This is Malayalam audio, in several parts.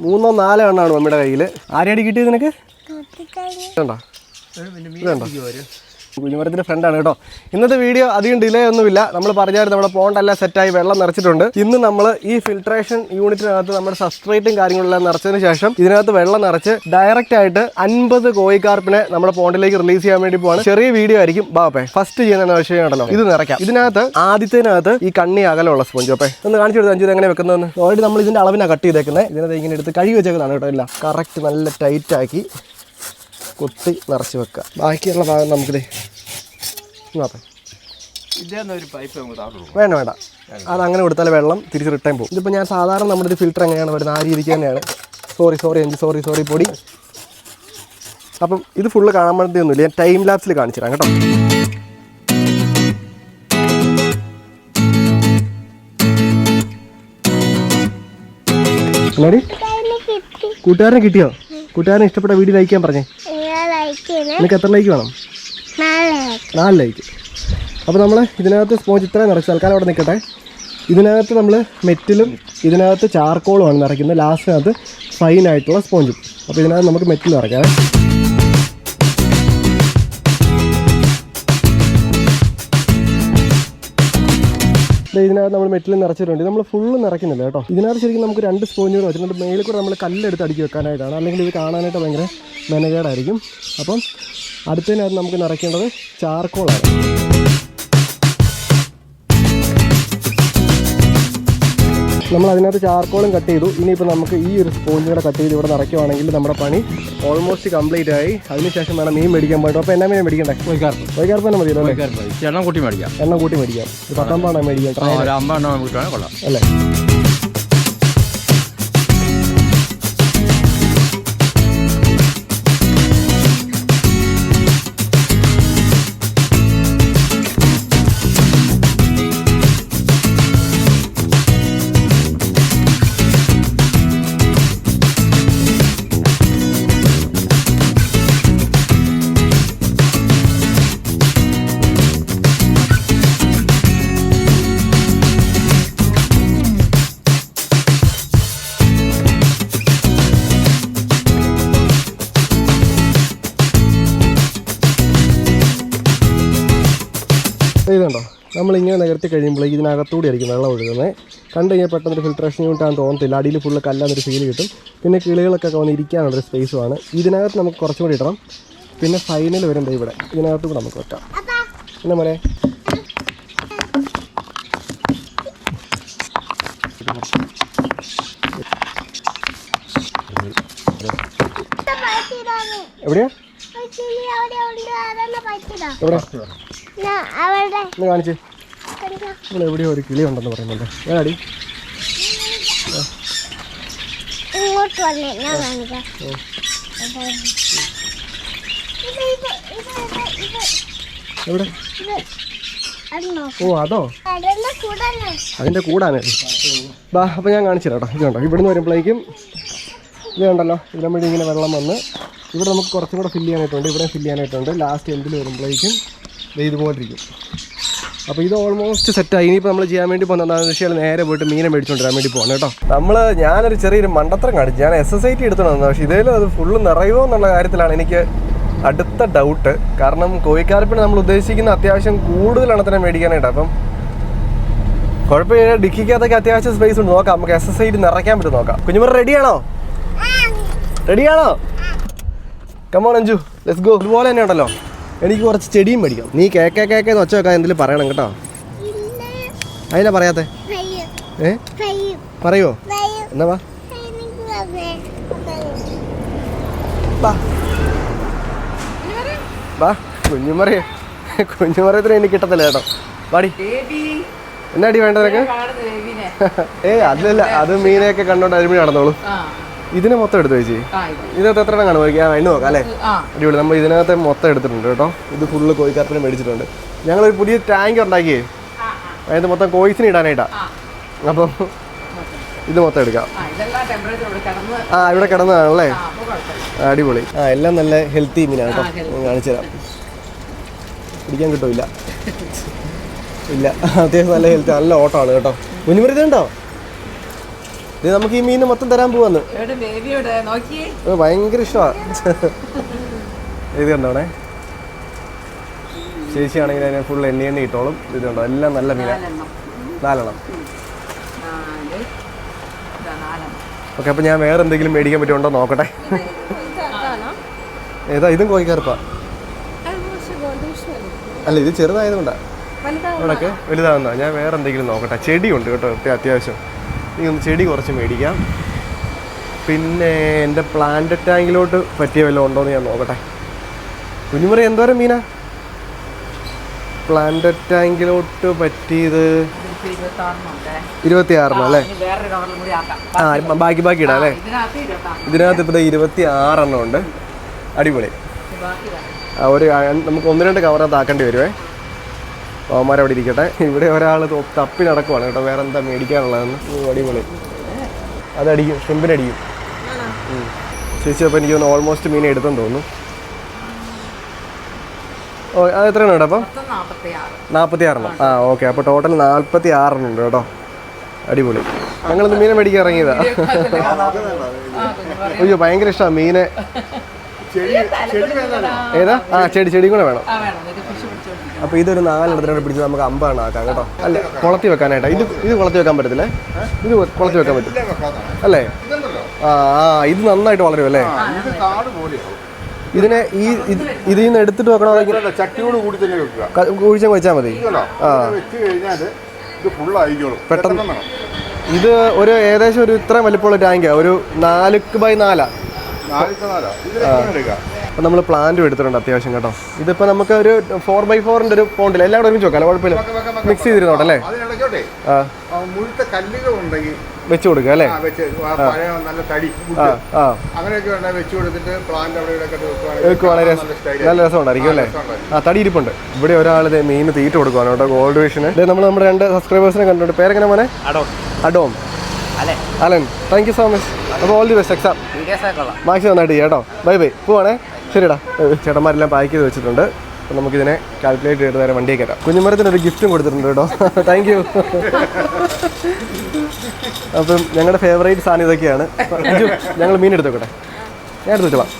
മൂന്നോ നാലോ എണ്ണമാണ് നമ്മുടെ കയ്യിൽ ആരെയാണ് കിട്ടിയത് നിനക്ക്? വേണ്ട. ഇതുണ്ടോ കുഞ്ഞുമരത്തിന്റെ ഫ്രണ്ടാണ് കേട്ടോ. ഇന്നത്തെ വീഡിയോ അധികം ഡിലേ ഒന്നുമില്ല. നമ്മൾ പറഞ്ഞായിരുന്നു നമ്മുടെ പോണ്ടെല്ലാം സെറ്റായി വെള്ളം നിറച്ചിട്ടുണ്ട്. ഇന്ന് നമ്മൾ ഈ ഫിൽട്രേഷൻ യൂണിറ്റിനകത്ത് നമ്മുടെ സബ്സ്ട്രേറ്റും കാര്യങ്ങളെല്ലാം നിറച്ചതിന് ശേഷം ഇതിനകത്ത് വെള്ളം നിറച്ച് ഡയറക്റ്റ് ആയിട്ട് അൻപത് കോഴിക്കാർപ്പിനെ നമ്മുടെ പോണ്ടിലേക്ക് റിലീസ് ചെയ്യാൻ വേണ്ടി പോവാണ്. ചെറിയ വീഡിയോ ആയിരിക്കും. ബാപ്പേ ഫസ്റ്റ് ചെയ്യുന്ന വിഷയം ഉണ്ടല്ലോ. ഇത് നിറയ്ക്കാം. ഇതിനകത്ത് ആദ്യത്തേനകത്ത് ഈ കണ്ണി അകലമുള്ള സ്പോഞ്ച് അപ്പേ ഒന്ന് കാണിച്ചു കൊടുത്ത് അഞ്ചു എങ്ങനെ വെക്കുന്നതെന്ന്. ഓൾറെഡി നമ്മൾ ഇതിന്റെ അളവിനാണ് കട്ട് ചെയ്തേക്കുന്നത് ഇതിനകത്ത് ഇങ്ങനെ എടുത്ത് കഴുകി വെച്ചേക്കുന്നതാണ് കേട്ടോ ഇല്ല കറക്റ്റ് നല്ല ടൈറ്റ് ആക്കി കുത്തി നിറച്ച് വെക്കുക. ബാക്കിയുള്ള ഭാഗം നമുക്കിത് നോക്കാം വേണ്ട വേണ്ട. അത് അങ്ങനെ കൊടുത്താൽ വെള്ളം തിരിച്ച് റിട്ടേൺ പോകും. ഇതിപ്പോൾ ഞാൻ സാധാരണ നമ്മുടെ ഒരു ഫിൽറ്റർ എങ്ങനെയാണ് വരുന്നത്. ആ രീതിക്ക് തന്നെയാണ്. സോറി സോറി അഞ്ച് സോറി സോറി പൊടി. അപ്പം ഇത് ഫുള്ള് കാണാൻ വേണ്ടിയൊന്നുമില്ല ഞാൻ ടൈം ലാപ്സിൽ കാണിച്ചു തരാം കേട്ടോ. കൂട്ടുകാരനെ കിട്ടിയോ? കൂട്ടുകാരനെ ഇഷ്ടപ്പെട്ട വീഡിയോ ലൈക്ക് ചെയ്യാൻ പറഞ്ഞേ. നിനക്ക് എത്ര ലൈക്ക് വേണം? നാല് ലൈക്ക് അപ്പോൾ നമ്മൾ ഇതിനകത്ത് സ്പോഞ്ച് ഇത്രയും നിറച്ച് തൽക്കാലം അവിടെ നിൽക്കട്ടെ ഇതിനകത്ത് നമ്മൾ മെറ്റിലും ഇതിനകത്ത് ചാർക്കോളുമാണ് നിറയ്ക്കുന്നത് ലാസ്റ്റിനകത്ത് ഫൈൻ ആയിട്ടുള്ള സ്പോഞ്ചും. അപ്പോൾ ഇതിനകത്ത് നമുക്ക് മെറ്റിൽ നിറയ്ക്കാം ഇതിനകത്ത് നമ്മൾ മെറ്റിൽ നിറച്ചിട്ടുണ്ട്. നമ്മൾ ഫുള്ള് നിറയ്ക്കുന്നില്ല കേട്ടോ. ഇതിനകത്ത് ശരിക്കും നമുക്ക് രണ്ട് സ്പോഞ്ചുകൾ വെച്ചിട്ടുണ്ട്. മേളിൽ കൂടെ നമ്മൾ കല്ലെടുത്ത് അടുക്കി വെക്കാനായിട്ടാണ്. അല്ലെങ്കിൽ ഇത് കാണാനായിട്ട് ഭയങ്കര മെനകേടായിരിക്കും. അപ്പം അടുത്തതിനകത്ത് നമുക്ക് നിറയ്ക്കേണ്ടത് ചാർക്കോളാണ് നമ്മൾ അതിനകത്ത് ചാർക്കോളും കട്ട് ചെയ്തു. ഇനിയിപ്പോൾ നമുക്ക് ഈ ഒരു സ്പോഞ്ച് കൂടെ കട്ട് ചെയ്ത് ഇവിടെ നിറയ്ക്കുവാണെങ്കിൽ നമ്മുടെ പണി ഓൾമോസ്റ്റ് കംപ്ലീറ്റ് ആയി. അതിനുശേഷം വേണം മീൻ മേടിക്കാൻ പോയിട്ട്. അപ്പോൾ എന്നാ മീൻ മേടിക്കണ്ടേ? വൈകാർപ്പ്. വൈകാർപ്പ് തന്നെ മതിയല്ലോ എണ്ണ കൂട്ടി മേടിക്കാം. എണ്ണം കൂട്ടി മേടിക്കാം. ഒരു പത്താം പാടാണ് മേടിക്കാം. അല്ലേ? ഇതുണ്ടോ നമ്മളിങ്ങനെ നികർത്തി കഴിയുമ്പോൾ ഇതിനകത്തൂടെ ആയിരിക്കും വെള്ളം ഒഴുകുന്നത്. കണ്ടു കഴിഞ്ഞാൽ പെട്ടെന്ന് ഫിൽട്രേഷൻ യൂണിറ്റ് ആണെന്ന് തോന്നത്തില്ല. അടിയിൽ ഫുള്ള് കല്ലാന്നൊരു ഫീൽ കിട്ടും. പിന്നെ കിളികളൊക്കെ വന്ന് ഇരിക്കാനുള്ളൊരു സ്പേസുമാണ് ഇതിനകത്ത് നമുക്ക് കുറച്ചും കൂടി ഇടണം. പിന്നെ ഫൈനൽ വരുമ്പോൾ ഇവിടെ. ഇതിനകത്ത് കൂടെ നമുക്ക് വെക്കാം. പിന്നെ മോനെ? എവിടെയാ? എവിടെ? ഒന്ന് കാണിച്ച്. ഇവിടെ എവിടെയോ ഒരു കിളി ഉണ്ടെന്ന് പറയുന്നുണ്ട്. ഇങ്ങോട്ട് വന്നേ ഞാൻ കാണിക്കാം. എവിടെ? ഓ അതോ? അതിന്റെ. അതിന്റെ കൂടാണ്. ബാ അപ്പോൾ ഞാൻ കാണിച്ചു തരാം കേട്ടോ ഇതുണ്ടോ ഇവിടുന്ന് വരുമ്പോഴേക്കും ഇത് കണ്ടല്ലോ. ഇതിനെ വഴി ഇങ്ങനെ വെള്ളം വന്ന് ഇവിടെ നമുക്ക് കുറച്ചും കൂടെ ഫില്ല് ചെയ്യാനായിട്ടുണ്ട് ഇവിടെ ഫില്ല് ചെയ്യാനായിട്ടുണ്ട്. ലാസ്റ്റ് എൻഡിൽ വരുമ്പോഴേക്കും ഇതുപോലിരിക്കും ഇതുപോലെ ഇരിക്കും അപ്പോൾ ഇത് ഓൾമോസ്റ്റ് സെറ്റായി ഇനിയിപ്പോൾ നമ്മൾ ചെയ്യാൻ വേണ്ടി പോകുന്ന എന്താണെന്ന് വെച്ചാൽ നേരെ പോയിട്ട് മീനെ മേടിച്ചുകൊണ്ട് വരാൻ വേണ്ടി പോകണം കേട്ടോ. നമ്മൾ ഞാനൊരു ചെറിയൊരു മണ്ടത്തരം കാണിച്ചു. ഞാൻ എസ് എസ് ഐ ടി എടുത്തോണ്ട് പക്ഷേ ഇതിലും അത് ഫുള്ള് നിറയുമോ എന്നുള്ള കാര്യത്തിലാണ് എനിക്ക് അടുത്ത ഡൗട്ട് കാരണം കോഴിക്കാരപ്പിന് നമ്മൾ ഉദ്ദേശിക്കുന്ന അത്യാവശ്യം കൂടുതൽ എണ്ണത്തിനെ മേടിക്കാനായിട്ട്. അപ്പം കുഴപ്പമില്ല. ഡിക്കിക്കകത്തൊക്കെ അത്യാവശ്യം സ്പേസ് ഉണ്ട്. നോക്കാം. നമുക്ക് എസ് എസ് ഐ ടി നിറയ്ക്കാൻ പറ്റും. നോക്കാം. കുഞ്ഞുമുറി റെഡിയാണോ റെഡിയാണോ കമോൺ അഞ്ചു ലെറ്റ്സ് ഗോ ഇതുപോലെ തന്നെ ഉണ്ടല്ലോ. എനിക്ക് കുറച്ച് ചെടിയും മേടിക്കാം. നീ കേക്കെ കേക്കെ എന്ന് ഒച്ച വെക്കാൻ എന്തെങ്കിലും പറയണം കേട്ടോ. ഇല്ല അതിനാ പറയാത്തെ? ഏ? പറയോ? എന്നാ വാ. വാ. വാ. കുഞ്ഞുമറിയ കുഞ്ഞുമറിയത്തിന് എനിക്ക് കിട്ടത്തില്ല കേട്ടോ. വാടി. എന്നാടി വേണ്ടതൊക്കെ ഏ അതല്ല. അത് മീനെയൊക്കെ കണ്ടോണ്ട് അരുമി നടന്നോളൂ. ഇതിനെ മൊത്തം എടുത്തു ചേച്ചി? ഇതിനകത്ത് എത്ര എണ്ണം കാണും ആ എണ്ണ നോക്കാം അല്ലേ? അടിപൊളി. നമ്മൾ ഇതിനകത്ത് മൊത്തം എടുത്തിട്ടുണ്ട് കേട്ടോ. ഇത് ഫുള്ള് കോഴിക്കാർപ്പിനെ മേടിച്ചിട്ടുണ്ട്. ഞങ്ങളൊരു പുതിയ ടാങ്ക് ഉണ്ടാക്കിയേ. അതായത് മൊത്തം കോഴിസിന് ഇടാനായിട്ടാണ് അപ്പം ഇത് മൊത്തം എടുക്കാം. ആ ഇവിടെ കിടന്നതാണല്ലേ അടിപൊളി. ആ എല്ലാം നല്ല ഹെൽത്തി മീനാണ് കേട്ടോ. കാണിച്ചു തരാം. പിടിക്കാൻ കിട്ടൂല ഇല്ല. അത്യാവശ്യം നല്ല ഹെൽത്തി നല്ല ഓട്ടമാണ് കേട്ടോ. മുനിമരുത് ഇതുണ്ടോ ഇത് നമുക്ക് ഈ മീൻ മൊത്തം തരാൻ പോവാന്ന്. ഭയങ്കര ഇഷ്ടമാണ് ഇത് കണ്ടോണേ. ചേച്ചിയാണെങ്കിൽ അതിനെ ഫുൾ എണ്ണ എണ്ണ ഇട്ടോളും. ഇത് കണ്ടോ എല്ലാം നല്ല മീന. നാലെണ്ണം. ഓക്കെ അപ്പൊ ഞാൻ വേറെ എന്തെങ്കിലും മേടിക്കാൻ പറ്റുമോ നോക്കട്ടെ. ഏതാ ഇതും കോഴിക്കാർപ്പാ അല്ല ഇത് ചെറുതായതുകൊണ്ടാണ് അവിടെയൊക്കെ വലുതാകുന്ന ഞാൻ വേറെ എന്തെങ്കിലും നോക്കട്ടെ. ചെടിയുണ്ട് കേട്ടോ അത്യ- അത്യാവശ്യം. ഒന്ന് ചെടി കുറച്ച് മേടിക്കാം. പിന്നെ എന്റെ പ്ലാന്റ് ടാങ്കിലോട്ട് പറ്റിയ വല്ലതും ഉണ്ടോ എന്ന് ഞാൻ നോക്കട്ടെ. കുഞ്ഞുമുറി എന്തോരം മീനാ? പ്ലാന്റ് ടാങ്കിലോട്ട് പറ്റിയത് ഇരുപത്തിയാറിനോ ഇരുപത്തി അല്ലേ? ആ ബാക്കി ബാക്കി ഇടാം അല്ലേ? ഇതിനകത്ത് ഇപ്പോൾ ഇരുപത്തി ആറെണ്ണം ഉണ്ട്. അടിപൊളി. ഒരു നമുക്ക് ഒന്ന് രണ്ട് കവറകത്ത് ആക്കേണ്ടി വരുവേ. അവന്മാർ അവിടെ ഇരിക്കട്ടെ. ഇവിടെ ഒരാൾ തപ്പി നടക്കുവാണ് കേട്ടോ. വേറെ എന്താ മേടിക്കാനുള്ളതെന്ന് അടിപൊളി. അതടിക്കും. ഷ്രിമ്പിനടിക്കും. ചേച്ചി അപ്പോൾ എനിക്ക് തോന്നുന്നു ഓൾമോസ്റ്റ് മീൻ എടുത്തെന്ന് തോന്നുന്നു. ഓ അത് എത്രയാണ് കേട്ടോ അപ്പം? നാൽപ്പത്തി ആറെണ്ണം ആ ഓക്കെ. അപ്പോൾ ടോട്ടൽ നാൽപ്പത്തി ആറെണ്ണം ഉണ്ട് കേട്ടോ. അടിപൊളി. ഞങ്ങളിന്ന് മീനെ മേടിക്കാൻ ഇറങ്ങിയതാ. അയ്യോ ഭയങ്കര ഇഷ്ടമാണ് മീനെ. ഏതാ? ആ ചെടി ചെടിയും കൂടെ വേണം. അപ്പോൾ ഇതൊരു നാലെണ്ണത്തിനോട് പിടിച്ച് നമുക്ക് അമ്പാണ് ആക്കാം കേട്ടോ. അല്ല? കുളത്തി വെക്കാനായിട്ടാ. ഇത് ഇത് കുളത്തി വെക്കാൻ പറ്റത്തില്ലേ? ഇത് കുളത്തി വെക്കാൻ പറ്റും. അല്ലേ? ആ ആ ഇത് നന്നായിട്ട് വളരും അല്ലേ? ഇതിനെ ഈ ഇത് ഇതിൽ നിന്ന് എടുത്തിട്ട് വെക്കണമെങ്കിൽ കുഴിച്ച ചട്ടിയോട് കൂടി തന്നെ വെക്കുക വെച്ചാൽ മതി. ആ. പെട്ടെന്ന് ഇത് ഒരു ഏകദേശം ഒരു ഇത്രയും വലിപ്പമുള്ള ടാങ്കാ ഒരു നാലുക്ക് ബൈ നാലാ. അപ്പം നമ്മൾ പ്ലാന്റും എടുത്തിട്ടുണ്ട് അത്യാവശ്യം കേട്ടോ. ഇതിപ്പോൾ നമുക്ക് ഒരു ഫോർ ബൈ ഫോറിന്റെ ഒരു പോണ്ടില്ല എല്ലാം കൂടെ ഒരുമിച്ച് വെക്കാം കുഴപ്പമില്ല. മിക്സ് ചെയ്തിരുന്നോട്ടെ അല്ലേ? മുഴുത്ത കല്ലുകൾ ഉണ്ടെങ്കിൽ വെച്ച് കൊടുക്കുക അല്ലേ? ആ വെച്ച് പഴയ നല്ല തടി അങ്ങനെയൊക്കെ ഉണ്ടെങ്കിൽ വെച്ച് കൊടുത്തിട്ട് പ്ലാന്റ് അവിടെ കാണാൻ നല്ല രസമുണ്ടായിരിക്കും അല്ലേ? ആ തടി ഇരിപ്പുണ്ട്. ഇവിടെ ഒരാൾ മീൻ തീറ്റ കൊടുക്കുവാണ് കേട്ടോ ഗോൾഡ് വിഷന് നമ്മൾ നമ്മുടെ രണ്ട് സബ്സ്ക്രൈബേഴ്സിനെ കണ്ടിട്ടുണ്ട്. പേരെങ്ങനെ മോനെ? Adam Alan thank you so much അപ്പോൾ ഓൾ ദി ബെസ്റ്റ് എക്സാം മാക്സി നന്നായിട്ട് ചെയ്യാം കേട്ടോ. ബൈ ബൈ പോവാണേ? ശരിടാ ചേട്ടന്മാരെല്ലാം പാക്ക് ചെയ്ത് വെച്ചിട്ടുണ്ട്. അപ്പോൾ നമുക്കിതിനെ കാൽക്കുലേറ്റ് ചെയ്ത് നേരെ വണ്ടിയെ കയറാം. കുഞ്ഞുമരത്തിന് ഒരു ഗിഫ്റ്റും കൊടുത്തിട്ടുണ്ട് കേട്ടോ. താങ്ക് യു അപ്പം ഞങ്ങളുടെ ഫേവറേറ്റ് സാധനം ഇതൊക്കെയാണ്. അഞ്ചു ഞങ്ങൾ മീൻ എടുത്തോക്കട്ടെ. ഞാൻ എടുത്ത് വെച്ചോളാം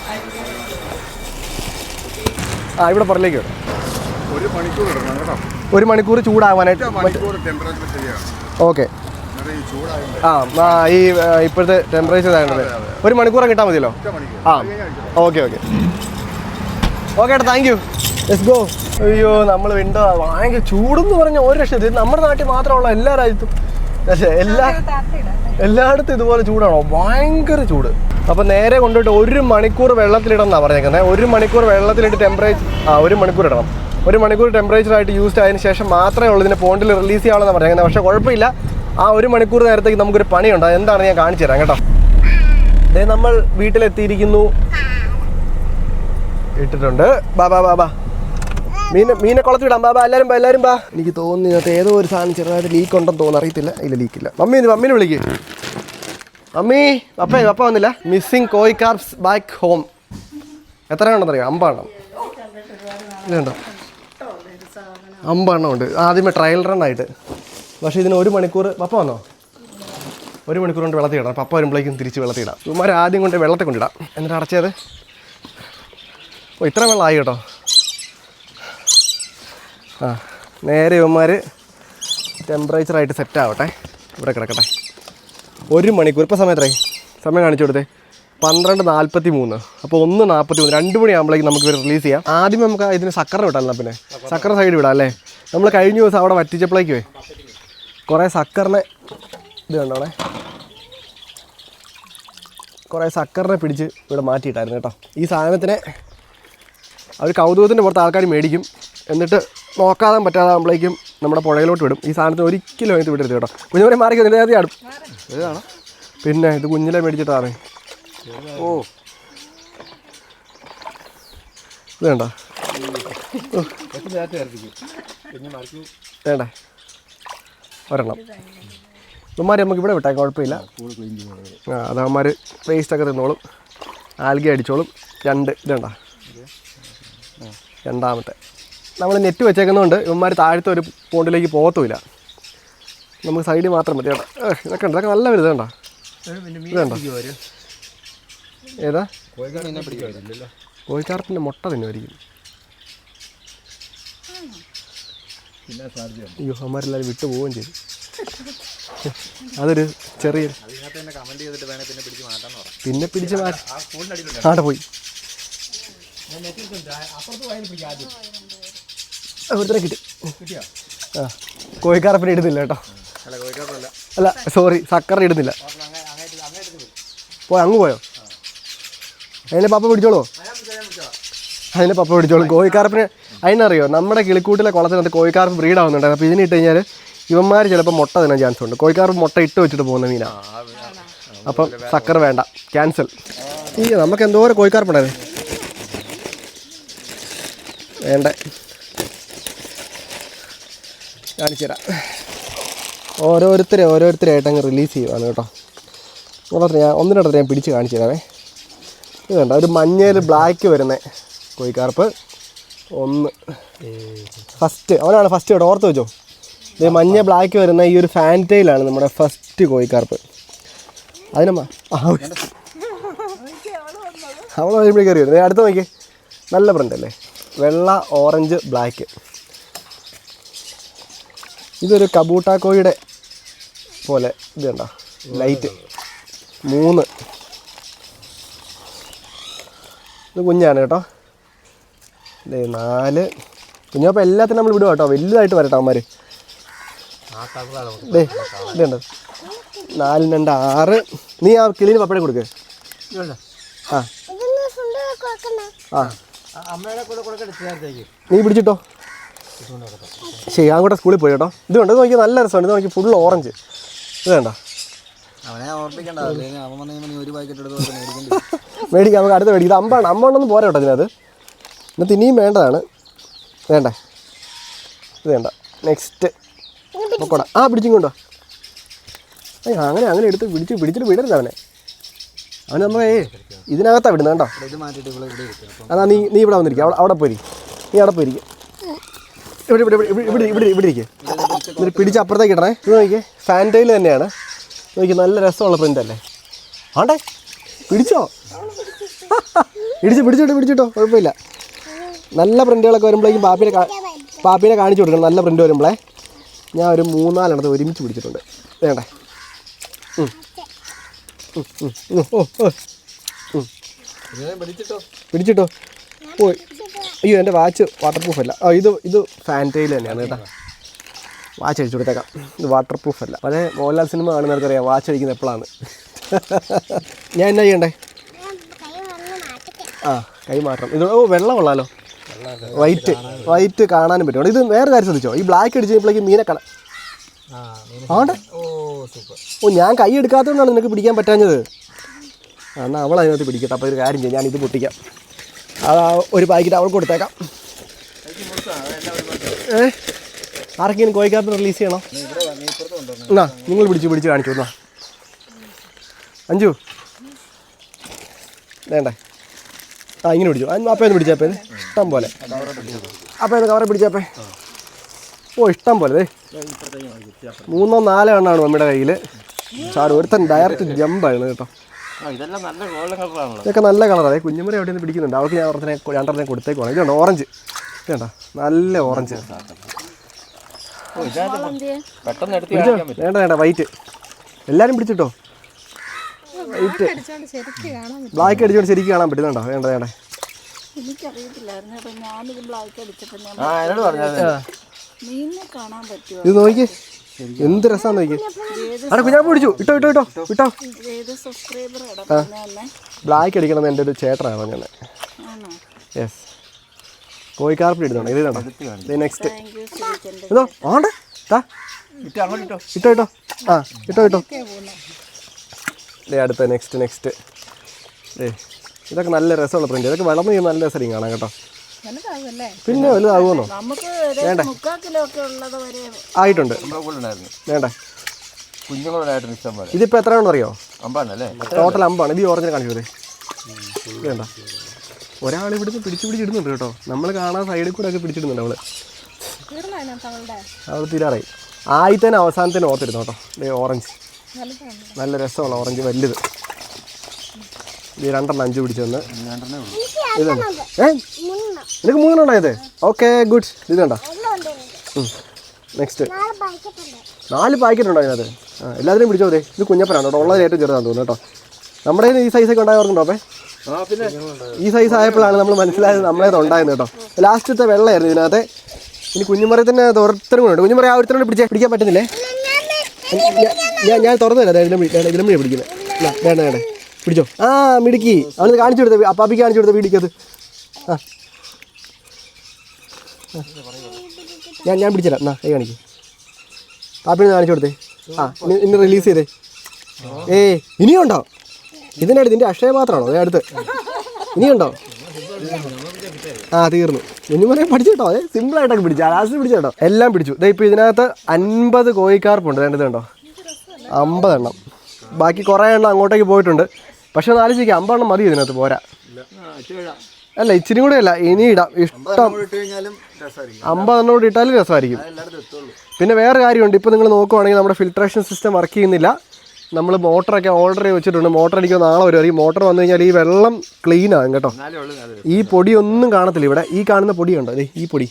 ആ ഇവിടെ പുറത്തേക്ക് വിടാം ഒരു മണിക്കൂർ ഇടണം കേട്ടോ. ഒരു മണിക്കൂർ ചൂടാവാനായിട്ട് ഓക്കെ ആ ആ, ഈ ഇപ്പോഴത്തെ ടെമ്പറേച്ചർ ആയതുകൊണ്ട് ഒരു മണിക്കൂർ കിട്ടാൽ മതിയല്ലോ? ആ. Okay okay. ഓക്കെ ഏട്ടാ താങ്ക് യു ലെറ്റ്സ് ഗോ അയ്യോ നമ്മൾ വിൻഡോ ഭയങ്കര ചൂടെന്ന് പറഞ്ഞ ഒരു രക്ഷ നമ്മുടെ നാട്ടിൽ മാത്രമുള്ള എല്ലാ രാജ്യത്തും. പക്ഷേ എല്ലാ എല്ലായിടത്തും ഇതുപോലെ ചൂടാണോ? ഭയങ്കര ചൂട്. അപ്പോൾ നേരെ കൊണ്ടുപോയിട്ട് ഒരു മണിക്കൂർ വെള്ളത്തിലിടണമെന്നാണ് പറഞ്ഞേക്കുന്നത് ഒരു മണിക്കൂർ വെള്ളത്തിലിട്ട് ടെമ്പറേച്ചർ ആ ഒരു മണിക്കൂർ ഇടണം. ഒരു മണിക്കൂർ ടെമ്പറേച്ചർ ആയിട്ട് യൂസ്ഡ് ആയതിനു ശേഷം മാത്രമേ ഉള്ളൂ ഇതിന്റെ പോണ്ടിൽ റിലീസ് ചെയ്യാവുള്ളതെന്ന് പറഞ്ഞേക്കുന്നത് പക്ഷേ കുഴപ്പമില്ല. ആ ഒരു മണിക്കൂർ നേരത്തേക്ക് നമുക്കൊരു പണിയുണ്ട്. എന്താണ് ഞാൻ കാണിച്ചു തരാം കേട്ടോ. ദേ നമ്മൾ വീട്ടിലെത്തിയിരിക്കുന്നു. ഇട്ടിട്ടുണ്ട്. ബാ ബാ ബാ മീനെ മീനെ കുളത്തിടാം. ബാ ബാ എല്ലാവരും ബാ എല്ലാവരും ബാ. എനിക്ക് തോന്നുന്നു ഇതിനകത്ത് ഏതോ ഒരു സാധനം ചെറുതായിട്ട് ലീക്ക് ഉണ്ടെന്ന് തോന്നുന്നു. അറിയത്തില്ല. ഇല്ല ലീക്കില്ല മമ്മി ഇത് മമ്മീനെ വിളിക്ക്. മമ്മി പപ്പ അപ്പ വന്നില്ല. മിസ്സിങ് കോയ് കാർസ് ബാക്ക് ഹോം എത്ര ഉണ്ടെന്ന് അറിയാം അമ്പെണ്ണം ഇതുണ്ടോ? അമ്പെണ്ണം ഉണ്ട്. ആദ്യമേ ട്രയൽ റൺ ആയിട്ട്. പക്ഷേ ഇതിന് ഒരു മണിക്കൂർ പപ്പ വന്നോ? ഒരു മണിക്കൂർ കൊണ്ട് വെള്ളത്തിൽ ഇടാം പപ്പ വരുമ്പോഴേക്കും തിരിച്ച് വെള്ളത്തിൽ ഇടാം ചുമ്മാർ ആദ്യം കൊണ്ട് വെള്ളത്തിൽ കൊണ്ടിടാം. എന്നിട്ട് അടച്ചത്? ഓ ഇത്ര വെള്ളമായി കേട്ടോ. ആ നേരെ ഇവന്മാർ ടെമ്പറേച്ചറായിട്ട് സെറ്റ് ആവട്ടെ. ഇവിടെ കിടക്കട്ടെ. ഒരു മണിക്കൂർ. ഇപ്പോൾ സമയം എത്രയായി? സമയം കാണിച്ചു കൊടുത്തേ. പന്ത്രണ്ട് നാൽപ്പത്തി മൂന്ന് അപ്പോൾ ഒന്ന് നാൽപ്പത്തി മൂന്ന് രണ്ട് മണിയാകുമ്പോഴേക്കും നമുക്ക് ഇവർ റിലീസ് ചെയ്യാം. ആദ്യം നമുക്ക് ഇതിന് സക്കറിന് വിടാം പിന്നെ? സക്കർ സൈഡ് വിടാം അല്ലേ? നമ്മൾ കഴിഞ്ഞ ദിവസം അവിടെ വറ്റിച്ചപ്പോഴേക്കുവേ. കുറേ സക്കറിനെ ഇത് കണ്ടോണേ കുറേ സക്കറിനെ പിടിച്ച് ഇവിടെ മാറ്റിയിട്ടായിരുന്നു കേട്ടോ ഈ സാധനത്തിനെ അവർ കൗതുകത്തിന്റെ പുറത്ത് ആൾക്കാർ മേടിക്കും എന്നിട്ട് നോക്കാതെ പറ്റാതാകുമ്പോഴേക്കും നമ്മുടെ പുഴയിലോട്ട് വിടും ഈ സാധനത്തിന് ഒരിക്കലും അതിനകത്ത് വിടരുത് കേട്ടോ കുഞ്ഞുമരെ മാറിക്കും ആദ്യം അടും ഏതാണ് പിന്നെ ഇത് കുഞ്ഞിലെ മേടിച്ചിട്ടാണ് ഓ ഇത് വേണ്ട വേണ്ടേ ഒരെണ്ണം. ഇവന്മാർ നമുക്ക് ഇവിടെ വിട്ടാൽ കുഴപ്പമില്ല. ആ അതവന്മാർ വേസ്റ്റൊക്കെ തിന്നോളും. ആൽഗി അടിച്ചോളും. രണ്ട് ഇതുണ്ടാ? രണ്ടാമത്തെ. നമ്മൾ നെറ്റ് വെച്ചേക്കുന്നതുകൊണ്ട് ഇവന്മാർ താഴത്തെ ഒരു പോണ്ടിലേക്ക് പോകത്തുമില്ല നമുക്ക് സൈഡിൽ മാത്രം മതി കേട്ടോ. ഇതൊക്കെ ഉണ്ട്. ഇതൊക്കെ നല്ല വലുത് കണ്ടോ ഇതുണ്ടോ? ഏതാ? കോഴിക്കാർപ്പിന്റെ മുട്ട തിന്നുമായിരിക്കും. അയ്യോ അമ്മമാരെല്ലാവരും വിട്ടു പോവുകയും ചെയ്തു. അതൊരു ചെറിയ പിന്നെ പിടിച്ച് മാറ്റി ആടെ പോയി. ഒരുത്തരെ കിട്ടി. ആ കോഴിക്കാറപ്പിന് ഇടുന്നില്ല കേട്ടോ. അല്ല സോറി സക്കർ ഇടുന്നില്ല. പോയി. അങ്ങ് പോയോ? അതിനെ പപ്പ പിടിച്ചോളൂ അതിനെ പപ്പ പിടിച്ചോളൂ. കോഴിക്കാർപ്പിന് അതിനറിയോ നമ്മുടെ കിളിക്കൂട്ടിലെ കുളത്തിനകത്ത് കോഴിക്കാർക്ക് ബ്രീഡ് ആവുന്നുണ്ട് അപ്പോൾ ഇതിനിട്ട് കഴിഞ്ഞാൽ ഇവന്മാർ ചിലപ്പോൾ മുട്ട തിന്നാൻ ചാൻസ് ഉണ്ട്. കോഴിക്കാർ മുട്ട ഇട്ട് വെച്ചിട്ട് പോകുന്ന മീനാണ് അപ്പം സക്കർ വേണ്ട. ക്യാൻസൽ ഈ നമുക്ക് എന്തോരം കോഴിക്കാർപ്പുണ്ടായിരുന്നു വേണ്ട? കാണിച്ചു തരാം. ഓരോരുത്തരെ ഓരോരുത്തരായിട്ട് അങ്ങ് റിലീസ് ചെയ്യുവാണ് കേട്ടോ. അപ്പോൾ ഞാൻ ഒന്നിനടുത്ത് ഞാൻ പിടിച്ച് കാണിച്ചു തരാമേ ഇത് വേണ്ട ഒരു മഞ്ഞയിൽ ബ്ലാക്ക് വരുന്ന കോഴിക്കാർപ്പ്. ഒന്ന്. ഫസ്റ്റ് അവനാണ് ഫസ്റ്റ് കേട്ടോ ഓർത്ത് വെച്ചോ. ഇത് മഞ്ഞ ബ്ലാക്ക് വരുന്ന ഈ ഒരു ഫാന്റയിലാണ് നമ്മുടെ ഫസ്റ്റ് കോഴിക്കാർപ്പ്. അതിനമ്മ അവൾ വരുമ്പോഴേക്ക് കയറി വരുന്നത് അടുത്ത് നോക്കി നല്ല പ്രിന്റ് അല്ലേ? വെള്ള ഓറഞ്ച് ബ്ലാക്ക് ഇതൊരു കബൂട്ട കോഴിയുടെ പോലെ ഇത് കണ്ടോ. ലൈറ്റ് മൂന്ന്. ഇത് കുഞ്ഞാണ് കേട്ടോ. നാല്. കുഞ്ഞപ്പോൾ എല്ലാത്തിനും നമ്മൾ വിടുക കേട്ടോ. വലുതായിട്ട് വരട്ടെ അവന്മാർ ദേ ഇതുണ്ട് നാലിന് രണ്ട് ആറ്. നീ ആ കിളിന് പപ്പടെ കൊടുക്ക്. ആ. ആ. നീ പിടിച്ചിട്ടോ? ശരി ആ കൂടെ സ്കൂളിൽ പോയി കേട്ടോ. ഇത് കണ്ടോ? ഇത് നോക്കി നല്ല രസമാണ്. ഇത് നോക്കി ഫുൾ ഓറഞ്ച് ഇത് വേണ്ട. മേടിക്കാം നമുക്ക് അടുത്ത് മേടിക്കാം. ഇത് അമ്പാണ്. അമ്മ പോരാ കേട്ടോ ഇതിനകത്ത്. ഇന്നത്തെ ഇനിയും വേണ്ടതാണ്. വേണ്ട. ഇത് വേണ്ട. നെക്സ്റ്റ് പൊക്കോട. ആ പിടിച്ചും കൊണ്ടോ ഏയ് അങ്ങനെ അങ്ങനെ എടുത്ത് പിടിച്ച് പിടിച്ചിട്ട് വിടരുത് അവനെ. അവൻ നമ്മളെ ഇതിനകത്താണ് വിടുന്നത് കേട്ടോ അതാ നീ നീ ഇവിടെ വന്നിരിക്കുക അവിടെ അവിടെ പോയിരിക്കും നീ അവിടെ പോയിരിക്കും ഇവിടെ ഇവിടെ ഇവിടെ ഇവിടെ ഇവിടെ ഇവിടെ ഇരിക്കുക എന്നിട്ട് പിടിച്ച് അപ്പുറത്തേക്ക് ഇടണേ. ഇത് നോക്കിയേ ഫാന്റയിൽ തന്നെയാണ്. നോക്കി നല്ല രസമുള്ള പ്രിന്റ് അല്ലേ? ആണ്ടേ. പിടിച്ചോ? പിടിച്ച് പിടിച്ചോട്ടോ പിടിച്ചിട്ടോ. കുഴപ്പമില്ല. നല്ല പ്രിന്റുകളൊക്കെ വരുമ്പോഴേക്കും പാപ്പിനെ പാപ്പിനെ കാണിച്ചു കൊടുക്കണം. നല്ല പ്രിന്റ് വരുമ്പോഴേ ഞാൻ ഒരു മൂന്നാലെണ്ണത്തെ ഒരുമിച്ച് പിടിച്ചിട്ടുണ്ട്. വേണ്ടേ? പിടിച്ചിട്ടോ? ഓ അയ്യോ എന്റെ വാച്ച് വാട്ടർ പ്രൂഫ് അല്ല. ആ ഇത് ഇത് ഫാന്റയിൽ തന്നെയാണ് കേട്ടോ. വാച്ച് അടിച്ചു കൊടുത്തേക്കാം. ഇത് വാട്ടർ പ്രൂഫ് അല്ല. പഴയ മോഹൻലാൽ സിനിമ കാണുന്നവർക്ക് അറിയാം വാച്ച് അടിക്കുന്നത് എപ്പോഴാണ് ഞാൻ എന്നാ ചെയ്യണ്ടേ? ആ കൈ മാറ്റണം. ഇത് ഓ വെള്ളം കൊള്ളാലോ. വൈറ്റ് വൈറ്റ് കാണാനും പറ്റും. ഇത് വേറെ കാര്യം ശ്രദ്ധിച്ചോ? ഈ ബ്ലാക്ക് അടിച്ച് കഴിയുമ്പോഴേക്കും മീനെ ആണ്ടെ ഓ ഞാൻ കൈ എടുക്കാത്തതുകൊണ്ടാണ് നിനക്ക് പിടിക്കാൻ പറ്റാഞ്ഞത്. എന്നാൽ അവൾ അതിനകത്ത് പിടിക്കട്ടെ. അപ്പോൾ ഒരു കാര്യം ചെയ്യാം ഞാനിത് പൊട്ടിക്കാം. അത് ഒരു പാക്കറ്റ് അവൾക്ക് കൊടുത്തേക്കാം. ഏ? ആർക്കെങ്കിലും കോഴിക്കാത്ത റിലീസ് ചെയ്യണോ? എന്നാ നിങ്ങൾ പിടിച്ച് പിടിച്ച് കാണിച്ചു എന്നാ അഞ്ചു വേണ്ടേ? ആ ഇങ്ങനെ പിടിച്ചു. അപ്പം ഒന്ന് പിടിച്ചപ്പേ ഇഷ്ടം പോലെ. അപ്പം ഒന്ന് കവറെ പിടിച്ചപ്പേ ഓ ഇഷ്ടം പോലെ ദേ. മൂന്നോ നാലോ എണ്ണമാണ് നമ്മുടെ കയ്യിൽ ചാട് ഒരുത്തൻ ഡയറക്റ്റ് ജമ്പായിരുന്നു കേട്ടോ. ഇതൊക്കെ നല്ല കളറാണ് കുഞ്ഞുമുറി എവിടെ നിന്ന് പിടിക്കുന്നുണ്ട്. അവൾക്ക് ഞാൻ ഒരെണ്ണത്തിനെ രണ്ടെണ്ണത്തിനെ കൊടുത്തേക്കുവാണ്. ഇതുണ്ട് ഓറഞ്ച് ഇതുണ്ടോ? നല്ല ഓറഞ്ച് വേണ്ട വേണ്ട വൈറ്റ് എല്ലാവരും പിടിച്ചിട്ടോ? വൈറ്റ് ബ്ലാക്ക് അടിച്ചോണ്ട് ശരിക്കും കാണാൻ പറ്റുന്നുണ്ടോ വേണ്ട വേണ്ട. എനിക്കറിയത്തില്ലായിരുന്നു. കേട്ടോ ഞാനിത് ബ്ലാക്ക് അടിച്ചിട്ട് ഞാൻ മീനിനെ കാണാൻ പറ്റുമോ? ഇത് നോക്കി എന്ത് രസാന്ന് നോക്കി അവിടെ കുഞ്ഞാ പിടിച്ചു. ഇട്ടോ ഇട്ടോ ഇട്ടോ ഇട്ടോ. ഏത് സബ്സ്ക്രൈബർ ബ്ലാക്ക് അടിക്കണം എന്റെ ഒരു ചേട്ടനാണ് പറഞ്ഞത് യെസ് കോഴിക്കാർപ്പിൽ ഇടുന്നുണ്ട്. ഇത് കണ്ടോ നെക്സ്റ്റ് ഇതോ ആണ്ട്. താ ഇട്ട് അങ്ങോട്ട് ഇട്ടോ. ഇട്ടോ ഇട്ടോ. ആ ഇട്ടോ ഇട്ടോ. അടുത്ത നെക്സ്റ്റ് നെക്സ്റ്റ് ഏ ഇതൊക്കെ നല്ല രസമുള്ള പ്രിന്റ് ഇതൊക്കെ വളർന്നു കഴിഞ്ഞാൽ നല്ല രസം കാണാം കേട്ടോ. പിന്നെ വലുതാകുമോ നമുക്ക് ഒരു മുക്കാൽ കിലോ ഒക്കെ ഉള്ളത് വരെ ആയിട്ടുണ്ട്. വേണ്ട. ഇതിപ്പോ എത്ര ആണെന്ന് ഇതിപ്പോൾ എത്രയാണെന്ന് അറിയോ? അമ്പാണല്ലേ? ടോട്ടൽ അമ്പാണ്. ഇത് ഓറഞ്ചിനെ കാണിച്ചത് വേണ്ട. ഒരാൾ ഇവിടുന്ന് പിടിച്ചു പിടിച്ചിടുന്നുണ്ട് കേട്ടോ. നമ്മൾ കാണാൻ സൈഡിൽ കൂടെ ഒക്കെ പിടിച്ചിടുന്നുണ്ട് അവൾ. അവൾ തീരാറായി. തന്നെ അവസാനത്തിന് ഓർത്തിരുന്നു കേട്ടോ? ദേ ഓറഞ്ച് നല്ല രസമുള്ള ഓറഞ്ച് വലുത് ഈ രണ്ടെണ്ണം അഞ്ച് പിടിച്ചെന്ന് ഇതാണ് ഏ? നിനക്ക് മൂന്നെണ്ണം ഉണ്ടായത് ഓക്കെ ഗുഡ്. ഇത് കണ്ട? എല്ലാം ഉണ്ട് എനിക്ക്. നെക്സ്റ്റ് നാല് പാക്കറ്റ് ഉണ്ടോ. അതിനകത്ത് ആ എല്ലാത്തിനും പിടിച്ചോ അതെ ഇത് കുഞ്ഞപ്പനാണ് കേട്ടോ. ഉള്ളത് ഏറ്റവും ചെറുതാന്ന് തോന്നുന്നു കേട്ടോ. നമ്മുടെ കയ്യിൽ ഈ സൈസൊക്കെ ഉണ്ടായവർക്കുണ്ടോ അപ്പേ? ഈ സൈസ് ആയപ്പോഴാണ് നമ്മൾ മനസ്സിലായത് നമ്മളേത് ഉണ്ടായിരുന്നു കേട്ടോ. ലാസ്റ്റത്തെ വെള്ളമായിരുന്നു ഇതിനകത്ത്. ഇനി കുഞ്ഞുമറിയത്തിന് ഒരുത്തരും കൂടെ ഉണ്ട്. കുഞ്ഞുമറ ആ ഒരുത്തരോട് പിടിച്ചേ പിടിക്കാൻ പറ്റുന്നില്ലേ? ഞാൻ- ഞാൻ തുറന്നു തരാം. ഇതിലും ഇതിലും പിടിക്കുന്നത് വേണ്ട വേണ്ട. പിടിച്ചോ. ആ മിടുക്കി. അവന് കാണിച്ചു കൊടുത്ത അപ്പാപ്പിക്ക് കാണിച്ചു കൊടുത്ത വീടിക്കത് ആ. ഞാൻ ഞാൻ പിടിച്ചുതരാം. എന്നാ കൈ കാണിക്കും. പാപ്പിനെ കാണിച്ചു കൊടുത്തേ. ആ ഇനി ഇന്ന് റിലീസ് ചെയ്തേ. ഏ ഇനിയുണ്ടോ? ഇതിനടുത്ത് ഇതിന്റെ അക്ഷയ മാത്രമാണോ? അതേ അടുത്ത്. ഇനിയുണ്ടോ? ആ തീർന്നു. കുഞ്ഞുമനെ പിടിച്ചു കേട്ടോ. അതെ സിമ്പിളായിട്ടൊക്കെ പിടിച്ചു. ലാസ്റ്റ് പിടിച്ചു കേട്ടോ. എല്ലാം പിടിച്ചു. ദേ ഇപ്പോൾ ഇതിനകത്ത് അൻപത് കോഴിക്കാർപ്പുണ്ട്. വേണ്ടത് കണ്ടോ? അമ്പതെണ്ണം. ബാക്കി കുറേ എണ്ണം അങ്ങോട്ടേക്ക് പോയിട്ടുണ്ട്. പക്ഷെ ഒന്ന് ആലോചിക്കുക അമ്പതെണ്ണം മതി ഇതിനകത്ത്. പോരാ. അല്ല ഇച്ചിരി കൂടെ അല്ല. ഇനി ഇടാം. ഇഷ്ടം. അമ്പതെണ്ണം കൂടി ഇട്ടാലും രസമായിരിക്കും. പിന്നെ വേറെ കാര്യമുണ്ട്. ഇപ്പോൾ നിങ്ങൾ നോക്കുവാണെങ്കിൽ നമ്മുടെ ഫിൽട്രേഷൻ സിസ്റ്റം വർക്ക് ചെയ്യുന്നില്ല. നമ്മൾ മോട്ടറൊക്കെ ഓർഡർ ചെയ്ത് വെച്ചിട്ടുണ്ട്. മോട്ടർ എനിക്ക് നാളെ വരുമായിരിക്കും മോട്ടർ വന്നു കഴിഞ്ഞാൽ ഈ വെള്ളം ക്ലീൻ ആകും കേട്ടോ. ഈ പൊടിയൊന്നും കാണത്തില്ല ഇവിടെ. ഈ കാണുന്ന പൊടി കണ്ടോ? ദേ ഈ പൊടി.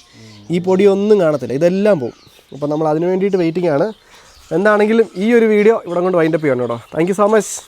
ഈ പൊടിയൊന്നും കാണത്തില്ല. ഇതെല്ലാം പോകും അപ്പോൾ നമ്മൾ അതിന് വേണ്ടിയിട്ട് വെയിറ്റിംഗ് ആണ്. എന്താണെങ്കിലും ഈ ഒരു വീഡിയോ ഇവിടെ കൊണ്ട് വൈൻഡപ്പ് ചെയ്യണം കേട്ടോ. Thank you so much